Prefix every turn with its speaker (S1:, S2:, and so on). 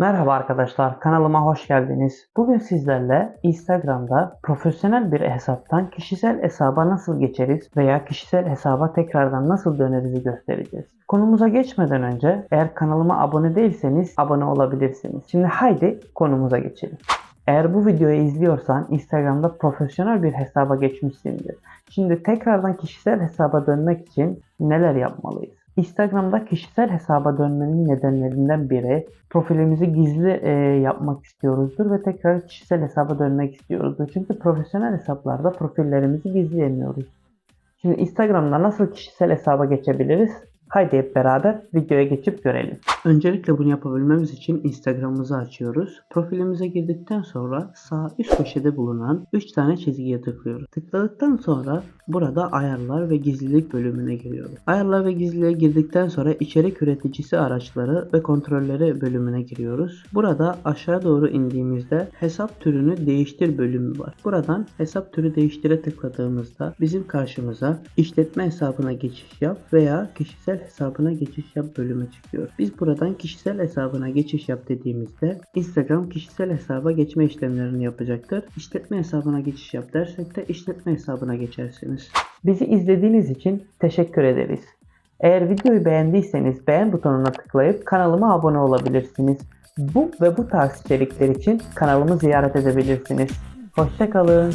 S1: Merhaba arkadaşlar, kanalıma hoş geldiniz. Bugün sizlerle Instagram'da profesyonel bir hesaptan kişisel hesaba nasıl geçeriz veya kişisel hesaba tekrardan nasıl dönerizi göstereceğiz. Konumuza geçmeden önce eğer kanalıma abone değilseniz abone olabilirsiniz. Şimdi haydi konumuza geçelim. Eğer bu videoyu izliyorsan Instagram'da profesyonel bir hesaba geçmişsindir. Şimdi tekrardan kişisel hesaba dönmek için neler yapmalıyız? Instagram'da kişisel hesaba dönmenin nedenlerinden biri profilimizi gizli e, yapmak istiyoruzdur ve tekrar kişisel hesaba dönmek istiyoruzdur. Çünkü profesyonel hesaplarda profillerimizi gizleyemiyoruz. Şimdi Instagram'da nasıl kişisel hesaba geçebiliriz? Haydi hep beraber videoya geçip görelim. Öncelikle bunu yapabilmemiz için Instagram'ımızı açıyoruz. Profilimize girdikten sonra sağ üst köşede bulunan 3 tane çizgiye tıklıyoruz. Tıkladıktan sonra burada ayarlar ve gizlilik bölümüne giriyoruz. Ayarlar ve gizliliğe girdikten sonra içerik üreticisi araçları ve kontrolleri bölümüne giriyoruz. Burada aşağı doğru indiğimizde hesap türünü değiştir bölümü var. Buradan hesap türü değiştire tıkladığımızda bizim karşımıza işletme hesabına geçiş yap veya kişisel hesabına geçiş yap bölümü çıkıyor. Biz buradan kişisel hesabına geçiş yap dediğimizde Instagram kişisel hesaba geçme işlemlerini yapacaktır. İşletme hesabına geçiş yap dersek de işletme hesabına geçersiniz. Bizi izlediğiniz için teşekkür ederiz. Eğer videoyu beğendiyseniz beğen butonuna tıklayıp kanalıma abone olabilirsiniz. Bu ve bu tarz içerikler için kanalımı ziyaret edebilirsiniz. Hoşçakalın.